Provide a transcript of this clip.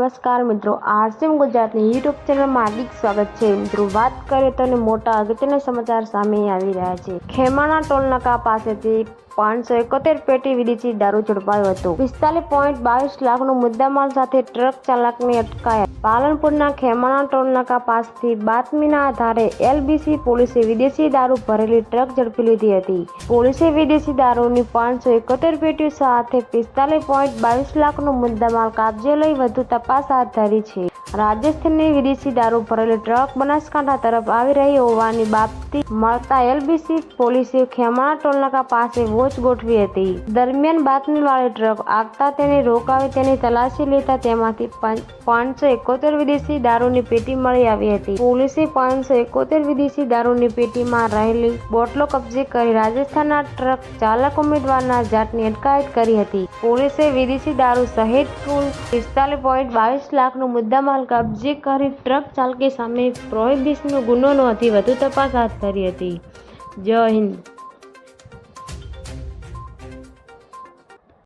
નમસ્કાર મિત્રો, આરસીએમ ગુજરાતની યુટ્યુબ ચેનલમાં હાર્દિક સ્વાગત છે. મિત્રો, વાત કરીએ તો મોટા અગત્યના સમાચાર સામે આવી રહ્યા છે. ખેમાણા ટોલનાકા પાસેથી પાંચસો એકોતેર પેટી વિદેશી દારૂ ઝડપાયો હતો. પિસ્તાલીસ પોઈન્ટ બાવીસ લાખનો મુદ્દામાલ સાથે ટ્રક ચાલકને અટકાયા. પાલનપુરના ખેમાણા ટોલનાકા પાસેથી બાતમીના આધારે એલબીસી પોલીસે વિદેશી દારૂ ભરેલી ટ્રક ઝડપી લીધી હતી. પોલીસે વિદેશી દારૂની પાંચસો એકોતેર પેટીઓ સાથે પિસ્તાલીસ પોઈન્ટ બાવીસ લાખનો મુદ્દામાલ કાબજે લઈ વધુ તપાસ હાથ ધરી છે. રાજસ્થાનની વિદેશી દારૂ ભરેલી ટ્રક બનાસકાંઠા તરફ આવી રહી હોવાની બાબતી મળતા એલબીસી પોલીસે ખેમાણા ટોલનાકા પાસે વોચ ગોઠવી હતી. દરમિયાન બાતમીવાળી ટ્રક આગતા તેને રોકાવી તેની તલાશી લેતા તેમાંથી પાંચસો એકોતેર વિદેશી દારૂની પેટી મળી આવી હતી. પોલીસે પાંચસો એકોતેર વિદેશી દારૂની પેટીમાં રહેલી બોટલો કબજે કરી રાજસ્થાનના ટ્રક ચાલક ઉમેદવારના જાતની અટકાયત કરી હતી. પોલીસે વિદેશી દારૂ સહિત કુલ પિસ્તાલીસ પોઈન્ટ બાવીસ લાખનો મુદ્દામાલ કબજે કરી ટ્રક ચાલકે સામે પ્રોહિબિશનનો ગુનો નોંધી વધુ તપાસ હાથ ધરી હતી. જય હિન્દ.